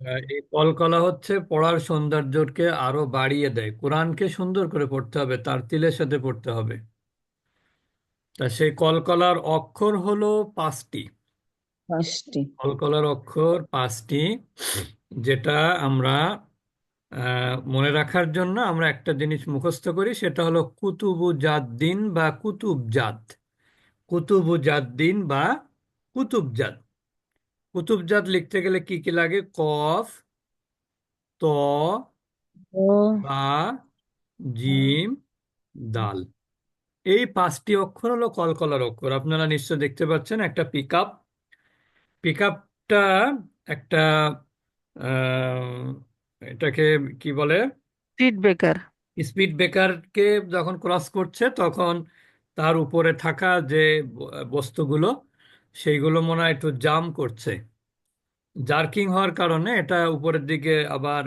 আহ, এই কলকলা হচ্ছে পড়ার সৌন্দর্যকে আরও বাড়িয়ে দেয়। কোরআনকে সুন্দর করে পড়তে হবে তার তিলের সাথে পড়তে হবে। তা সেই কলকলার অক্ষর হলো পাঁচটি। পাঁচটি। কলকলার অক্ষর পাঁচটি যেটা আমরা আহ, মনে রাখার জন্য আমরা একটা জিনিস মুখস্থ করি সেটা হলো কুতুবুজাদ্দিন বা কুতুবজাত। কুতুবুজাদ্দিন বা কুতুবজাত। কুতুবজাত লিখতে গেলে কি কি লাগে? কফ ত বা জিম দাল। এই পাঁচটি অক্ষর হলো কলকলার অক্ষর। আপনারা নিশ্চয় দেখতে পাচ্ছেন একটা পিক আপ পিক আপটা একটা এটাকে কি বলে? Speed breaker. স্পিড ব্রেকারকে যখন ক্রস করছে তখন তার উপরে থাকা যে বস্তুগুলো সেইগুলো মনে হয় একটু জাম করছে। জার্কিং হওয়ার কারণে এটা উপরের দিকে আবার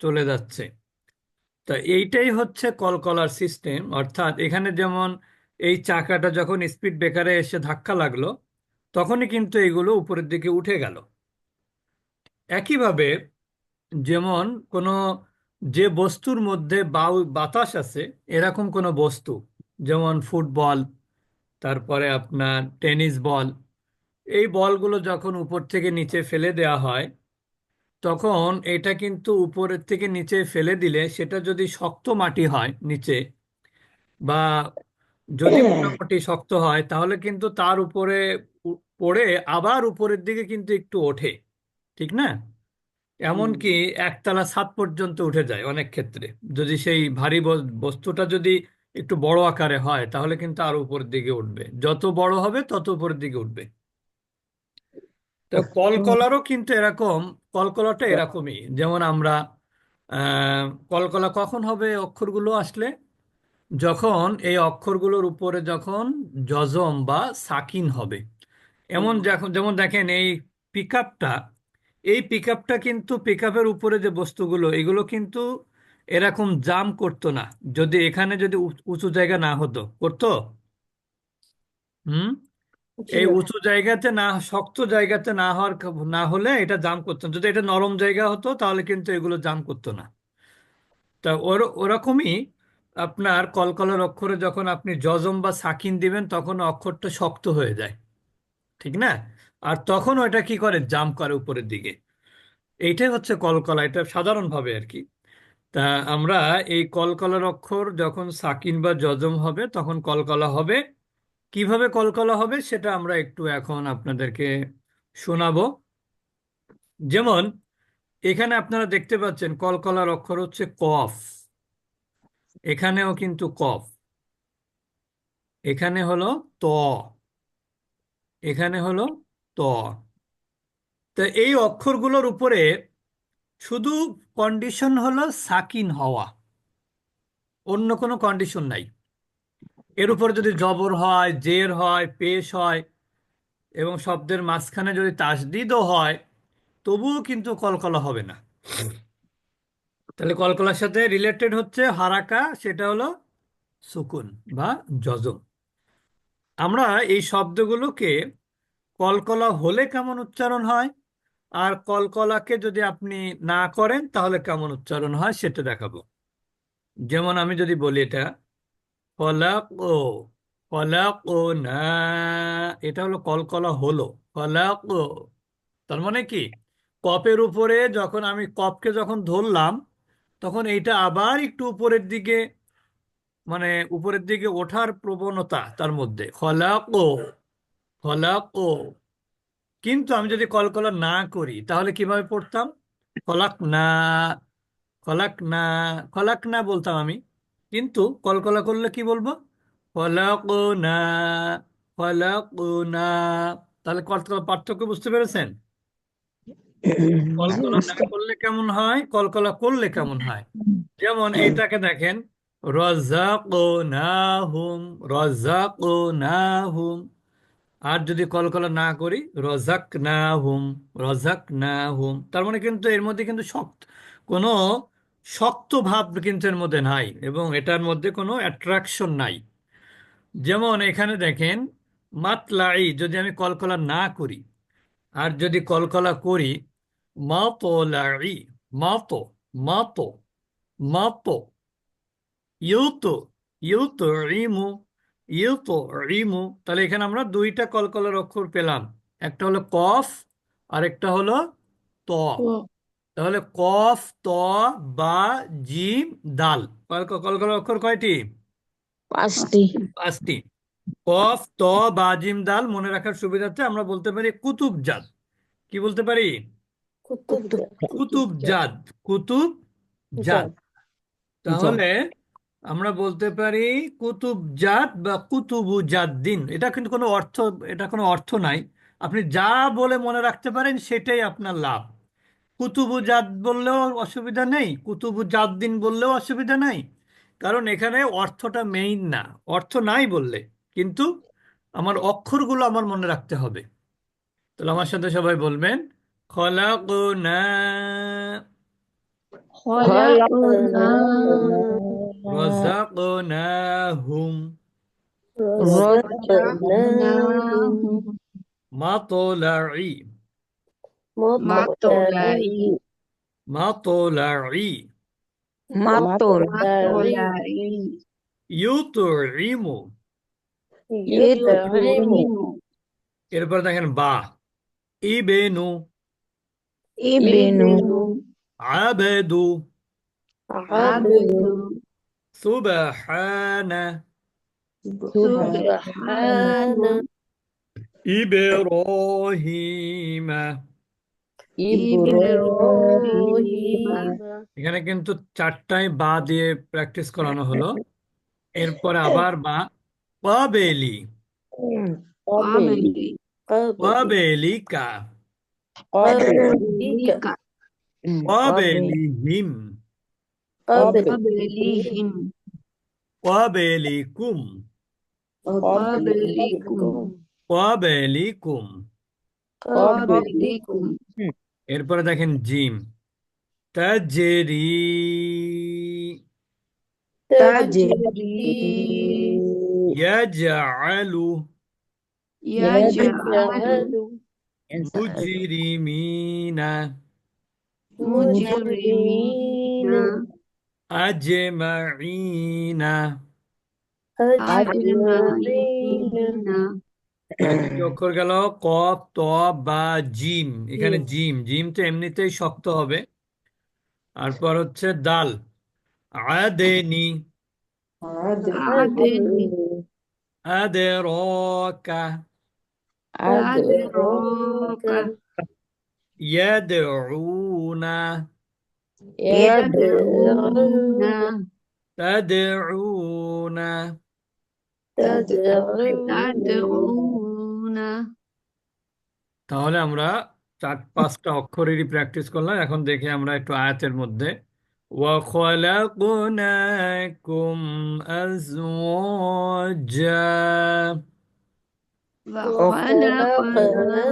চলে যাচ্ছে। তা এইটাই হচ্ছে কলকলার সিস্টেম অর্থাৎ এখানে যেমন এই চাকাটা যখন স্পিড ব্রেকারে এসে ধাক্কা লাগল, তখনই কিন্তু এগুলো উপরের দিকে উঠে গেল। একইভাবে যেমন কোনো যে বস্তুর মধ্যে বাউ, বাতাস আছে, এরকম কোনো বস্তু, যেমন ফুটবল, তারপরে আপনার টেনিস বল এই বলগুলো যখন উপর থেকে নিচে ফেলে দেওয়া হয় তখন এটা কিন্তু উপরের থেকে নিচে ফেলে দিলে সেটা যদি শক্ত মাটি হয় নিচে বা যদি মোটামুটি শক্ত হয় তাহলে কিন্তু তার উপরে পড়ে আবার উপরের দিকে কিন্তু একটু ওঠে ঠিক না? এমনকি একতলা ছাদ পর্যন্ত উঠে যায় অনেক ক্ষেত্রে। যদি সেই ভারী বস- বস্তুটা যদি একটু বড় আকারে হয় তাহলে কিন্তু আরও উপরের দিকে উঠবে। যত বড় হবে তত উপরের দিকে উঠবে। তো কলকলারও কিন্তু এরকম কলকলাটা এরকমই। যেমন আমরা কলকলা কখন হবে অক্ষরগুলো আসলে? যখন এই অক্ষরগুলোর উপরে যখন যজম বা সাকিন হবে। এমন যখন যেমন দেখেন এই পিকআপটা এই পিকআপটা কিন্তু পিকআপের উপরে যে বস্তুগুলো এগুলো কিন্তু এরকম জাম করতো না। যদি এখানে যদি উঁচু জায়গা না হতো করতো? হুম? এই উঁচু জায়গাতে না শক্ত জায়গাতে না হওয়ার না হলে এটা জাম করতো যদি এটা নরম জায়গা হতো তাহলে কিন্তু এগুলো জাম করতো না। তা ওর ওরকমই আপনার কলকলার অক্ষরে যখন আপনি যজম বা সাকিন দিবেন তখন অক্ষরটা শক্ত হয়ে যায়। ঠিক না? আর তখন ওটা কি করে? জাম করে উপরের দিকে। এইটাই হচ্ছে কলকলা। এটা সাধারণভাবে আর কি। তা আমরা এই কলকলার অক্ষর যখন সাকিন বা যজম হবে তখন কলকলা হবে। কীভাবে কলকলা হবে সেটা আমরা একটু এখন আপনাদেরকে শোনাবো। যেমন, এখানে আপনারা দেখতে পাচ্ছেন কলকলার অক্ষর হচ্ছে কফ। এখানেও কিন্তু কফ। এখানে হলো ত। এখানে হলো ত। তো এই অক্ষরগুলোর উপরে শুধু কন্ডিশন হলো সাকিন হওয়া। অন্য কোনো কন্ডিশন নাই। এর উপরে যদি জবর হয়, জের হয়, পেশ হয় এবং শব্দের মাঝখানে যদি তাসদিদও হয়, তবুও কিন্তু কলকলা হবে না। তাহলে কলকলার সাথে রিলেটেড হচ্ছে হারাকা, সেটা হলো সুকুন বা যজম। আমরা এই শব্দগুলোকে কলকলা হলে কেমন উচ্চারণ হয়? আর কলকলাকে যদি আপনি না করেন, তাহলে কেমন উচ্চারণ হয়, সেটা দেখাবো। যেমন আমি যদি বলি এটা ফলাক ও না এটা হলো কলকলা হলো, ফলাক। ও তার মানে কি? কপের উপরে যখন আমি কপকে যখন ধরলাম, তখন এইটা আবার একটু উপরের দিকে মানে উপরের দিকে ওঠার প্রবণতা তার মধ্যে। ফলাক ও কিন্তু আমি যদি কলকলা না করি, তাহলে কীভাবে পড়তাম? ফলাক না ফলাক না ফলাক না বলতাম আমি। কিন্তু কলকলা করলে কি বলব? ফলাক না ফলাক না তাহলে কলকলা পার্থক্য বুঝতে পেরেছেন? কলকলা না করলে কেমন হয়? কলকলা করলে কেমন হয়? যেমন এইটাকে দেখেন, রজাকনাহুম রজাকনাহুম। আর যদি কলকলা না করি রজাক না হুম রজাক না হুম তার মানে কিন্তু এর মধ্যে কিন্তু শক্ত কোনো শক্ত ভাব কিন্তু এর মধ্যে নাই এবং এটার মধ্যে কোনো অ্যাট্রাকশন নাই। যেমন এখানে দেখেন মাতলাই যদি আমি কলকলা না করি, আর যদি কলকলা করি, মাতলাঈ, মাত মাত মাত, ইউতু ইউতু ইমু ইউতু ইমু তাহলে এখানে আমরা দুইটা কলকলার অক্ষর পেলাম। একটা হলো কফ আর একটা হলো ত। তাহলে কফ ত বা জিম দাল। কল- কলকলার অক্ষর কয়টি? পাঁচটি। পাঁচটি। কফ ত বা জিম দাল মনে রাখার সুবিধার্থে আমরা বলতে পারি কুতুবজাত কি বলতে পারি? কুতুবজাত কুতুবজাত তাহলে আমরা বলতে পারি কুতুবজাত বা কুতুবুজাত দিন এটা কিন্তু কোনো অর্থ এটা কোনো অর্থ নাই। আপনি যা বলে মনে রাখতে পারেন সেটাই আপনার লাভ। কুতুবুজাত বললেও অসুবিধা নেই কুতুবুজাত দিন বললেও অসুবিধা নাই। কারণ এখানে অর্থটা মেইন না অর্থ নাই বললে কিন্তু আমার অক্ষরগুলো আমার মনে রাখতে হবে। তাহলে আমার সাথে সবাই বলবেন খলাকনা। রাযাকনাহুম মাতলাঈ। মাতলাঈ মাতল ইউতুইমু এরপর দেখেন বা ইবেনু ইবেনু আবেদু সুবহানা সুবহানা ইব্রাহিমা ইব্রাহিমা এখানে কিন্তু চারটায় বা দিয়ে প্র্যাকটিস করানো হলো। এরপরে আবার বা ক্বাবেলিকা ক্বাবেলিকা ক্বাবেলিহিম ক্বাবেলিহিম ক্বাবেলিকুম ক্বাবেলিকুম ক্বাবেলিকুম ক্বাবেলিকুম এরপরে দেখেন জিম তাজরি তাজরি ইয়াজআলু ইয়াজআলু মুজরিমিনা মুজরিমিনা আজমাইনা আজমাইনা কি অক্ষর গেল কফ ত বা জিম। এখানে জিম। জিম তো এমনিতেই শক্ত হবে। তারপর হচ্ছে দাল। আদেনি। আদেনি। আদেরকা। আদরাকা। ইয়াদউনা। ইয়াদউনা। তাদউনা। তাদউনা তাহলে আমরা চার পাঁচটা অক্ষরেরই প্র্যাকটিস করলাম এখন দেখি আমরা একটু আয়াতের মধ্যে وخلقناكم أزواجا وخلقناكم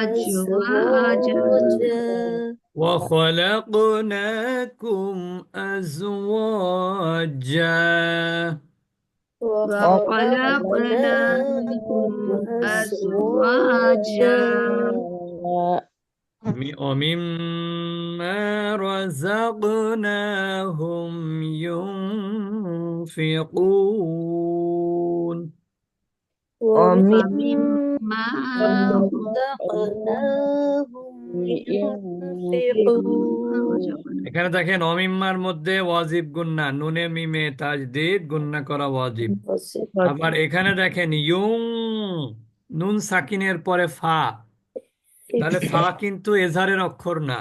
أزواجا وخلقناكم أزواجا وخلقناكم أزواجا. ومما رزقناهم ينفقون. ومما এখানে দেখেন অমিম্মার মধ্যে ওয়াজিব গুন্না নুনে মিমে তাজদিদ গুন্না করা ওয়াজিব। আবার এখানে দেখেন ইউং নুন সাকিনের পরে ফা। তাহলে ফা কিন্তু এজারের অক্ষর না।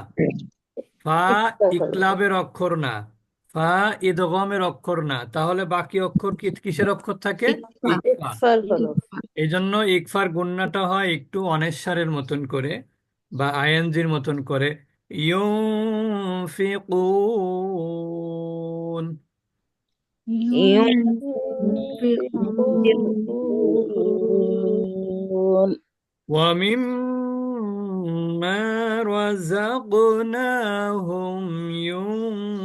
ফা ইকলাবের অক্ষর না। ফা ইদগমের অক্ষর না। তাহলে বাকি অক্ষর কি কিসের অক্ষর থাকে? এই জন্য ইকফার গুন্নাটা হয় একটু অনেস্বারের মতন করে। বা আইএনজির মতন করে ইউনফিকুন ইউনফিকুন ওয়া মিম্মা রাযাকনাহুম ইউনফিকুন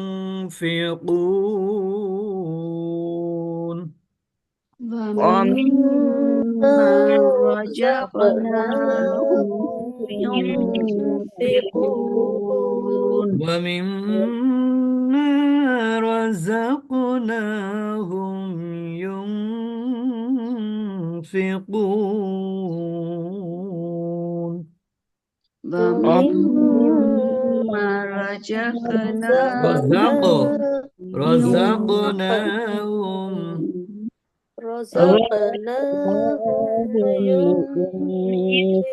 ওয়া মিম্মা রাযাকনাহুম ينفقون ومما رزقناهم ينفقون ومما رزقناهم رزق رزقناهم رزقناهم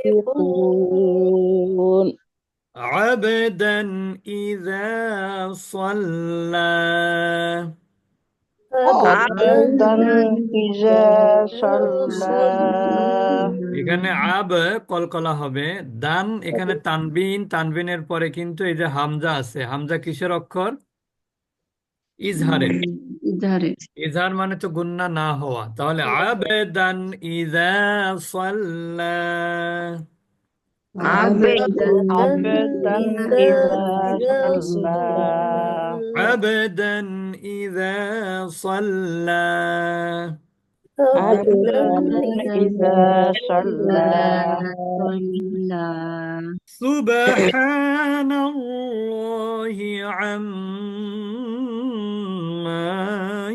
ينفقون عبدا إذا صلى عبدا إذا صلى এখানে আব কলকলা হবে দান এখানে তানবিন তানবিনের পরে কিন্তু এই যে হামজা আছে হামজা কিসের অক্ষর ইজহারের ইধারে ইজহার মানে তো গুন্না না হওয়া তাহলে আবেদান ইজা সাল্লা আবেদন عبدا إذا صلى আবেদান ইজা সাল্লা عبدا إذا صلى صلى سبحان الله عما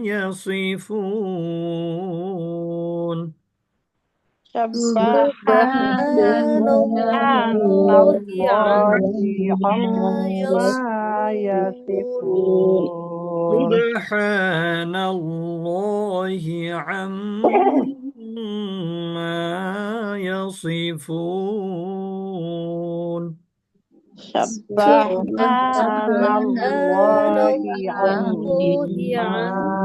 يصفون. سبحان الله عما يصفون. سبحان الله عما يصفون سبحان الله عما يصفون.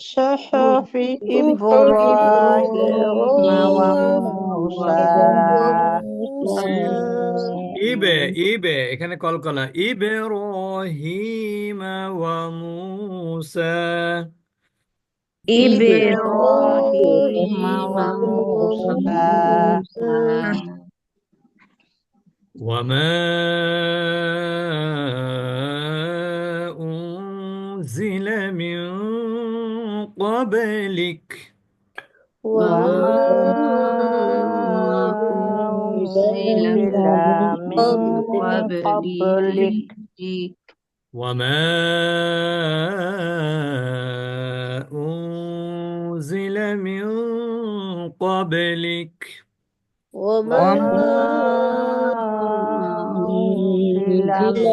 صحف إبراهيم وموسى ইবে ইবে এখানে কলকলা ইব্রাহিম ওয়া মূসা إبراهيم وموسى وما أنزل قبلك وما أنزل من قبلك وما أنزل من قبلك وما أنزل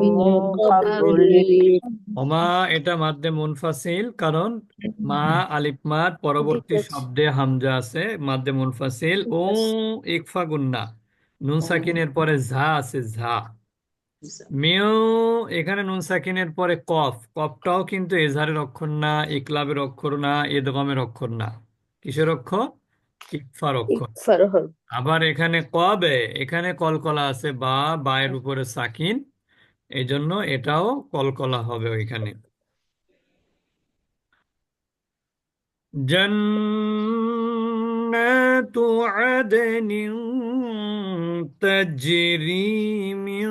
من قبلك ওমা এটা মাদ্দে মুনফাসিল কারণ মা আলিফ মাদ পরবর্তী শব্দে হামজা আছে মাদ্দে মুনফাসিল ও ইকফা গুন্না। নুন সাকিনের পরে ঝা আছে ঝা। মেয় এখানে নুন সাকিনের পরে কফ। কফটাও কিন্তু এজাহারের অক্ষর না ইকলাবের অক্ষর না ইদগমের অক্ষর না। কিসের অক্ষর? ইকফার অক্ষর। আবার এখানে কবে? এখানে কলকলা আছে বা বায়ের উপরে সাকিন। এই জন্য এটাও কলকলা হবে ওইখানে। جنات عدن تجري من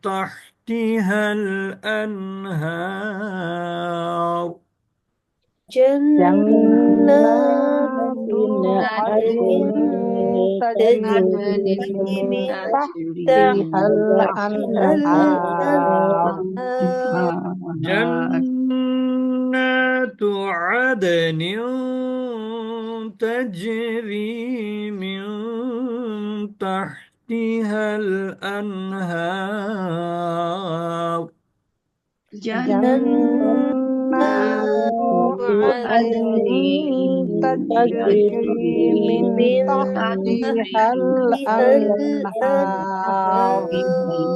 تحتها الأنهار. جنات عدن تجري من تحتها الأنهار. تجري من تحتها الأنهار جنات عدن تجري من تحتها الأنهار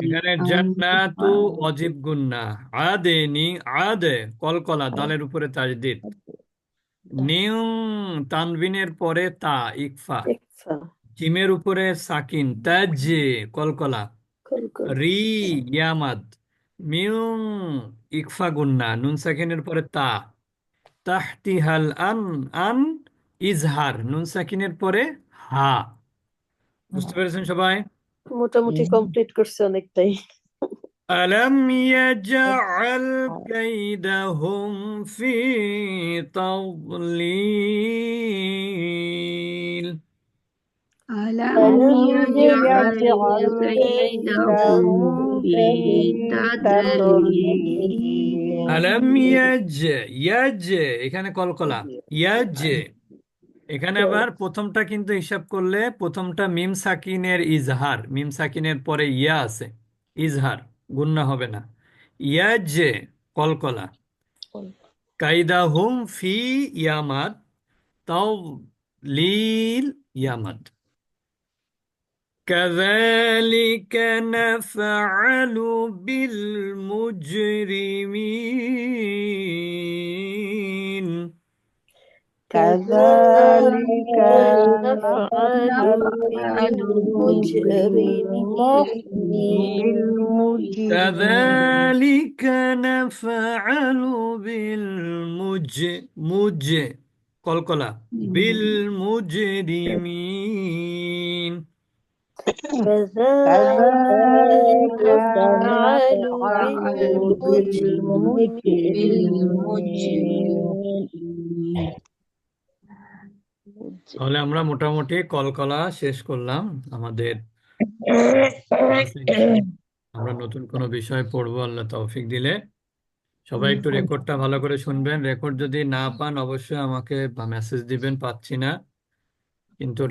এখানে জান্নাতু অজিব গুন্না আদেনি আদে কলকলা দালের উপরে তাজদিদ নিউ তানবিনের পরে তা ইকফা জিমের উপরে সাকিন তাজ কলকলা রি ইয়ামাদ মিউং ইকফা গুন্না নুন সাকিনের পরে তা তাহতিহাল আন আন ইজহার নুন সাকিনের পরে হা বুঝতে পেরেছেন সবাই মোটামুটি কমপ্লিট করছে অনেকটাই ألم يجعل كيدهم في تضليل ألم ألم يجعل يجعل كيدهم في تضليل আলম ইয়াজ ইয়াজ এখানে কলকলা ইয়াজ এখানে আবার প্রথমটা কিন্তু হিসাব করলে প্রথমটা মিম সাকিনের ইজহার মিম সাকিনের পরে ইয়া আছে ইজহার গুন্না হবে না ইয়াজ কলকলা كيدهم في يمد تضليل يمد كذلك نفعل بالمجرمين. كذلك نفعل بالمجرمين كذلك نفعل بالمج مج قلقلة. بالمجرمين. كذلك نفعل بالمجرمين. তাহলে আমরা মোটামুটি কলকলা শেষ করলাম আমাদের আমরা নতুন কোনো বিষয় পড়ব, আল্লাহ তৌফিক দিলে। সবাই একটু রেকর্ডটা ভালো করে শুনবেন। রেকর্ড যদি না পান, অবশ্যই আমাকে মেসেজ দিবেন, পাচ্ছি না। কিন্তু